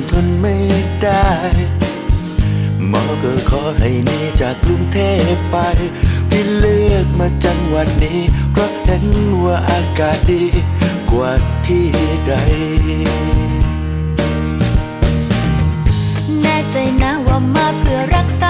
นทนไม่ได้หมอก็ขอให้หนีจากกรุงเทพไป พี่เลือกมาจังหวัดนี้ เพราะเห็นว่าอากาศดีกว่าที่ใด แน่ใจนะว่ามาเพื่อรักษา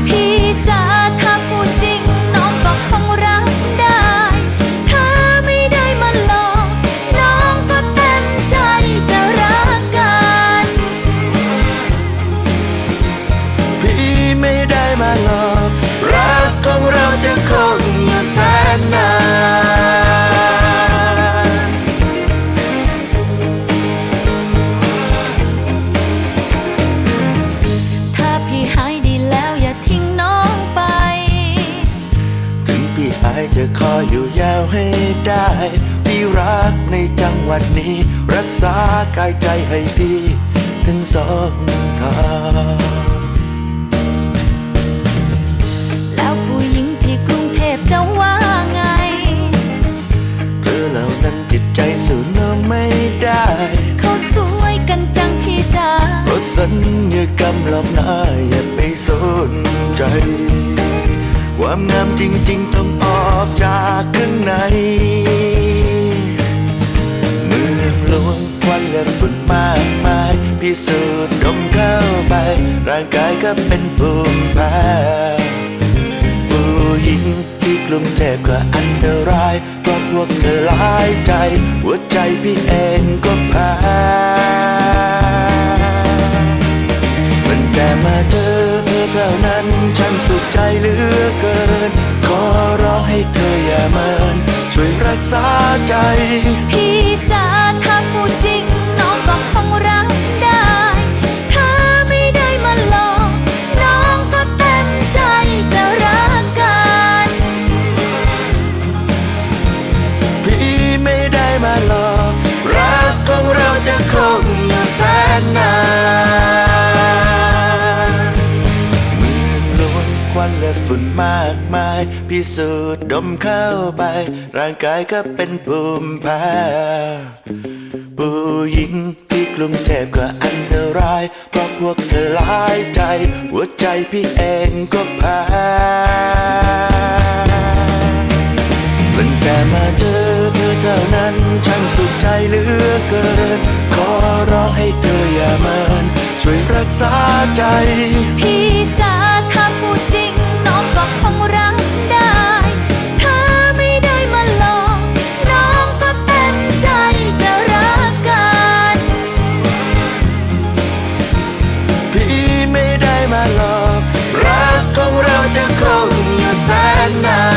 พี่หายจะคอยอยู่ยาวให้ได้พี่รักในจังหวัดนี้ รักษากายใจให้พี่ถึงสองทางแล้วผู้หญิงที่กรุงเทพจะว่าไง เธอเหล่านั้นจิตใจสู้น้องไม่ได้เขาสวยกันจังพี่จ๋าเพราะสัญญากรรมหลอกหน้าอย่าไปสนใจ ความงามจริง ๆ ต้องอ อกจากข้างในเมืองหลวงควันและฝุ่นมากมายพิสูจน์ดมเข้าไป ร่างกายก็เป็นภูมิแพ้ผู้หญิงที่กรุงเทพก็อันตรายเพราะพวกเธอหลายใจ หัวใจพี่เองก็แพ้ นามืองหลวงควันและฝุ่นมากมาย พิสูจน์ดมเข้าไป ร่างกายก็เป็นภูมิแพ้ผู้หญิงที่กรุงเทพก็อันตราย เพราะพวกเธอหลายใจ หัวใจพี่เองก็แพ้มันแต่มาเจอเธอเท่านั้น พี่จ๋าถ้าพูดจริง น้องก็คงรักได้ ถ้าไม่ได้มาหลอก น้องก็เต็มใจจะรักกัน พี่ไม่ได้มาหลอก รักของเราจะคงอยู่แสนนาน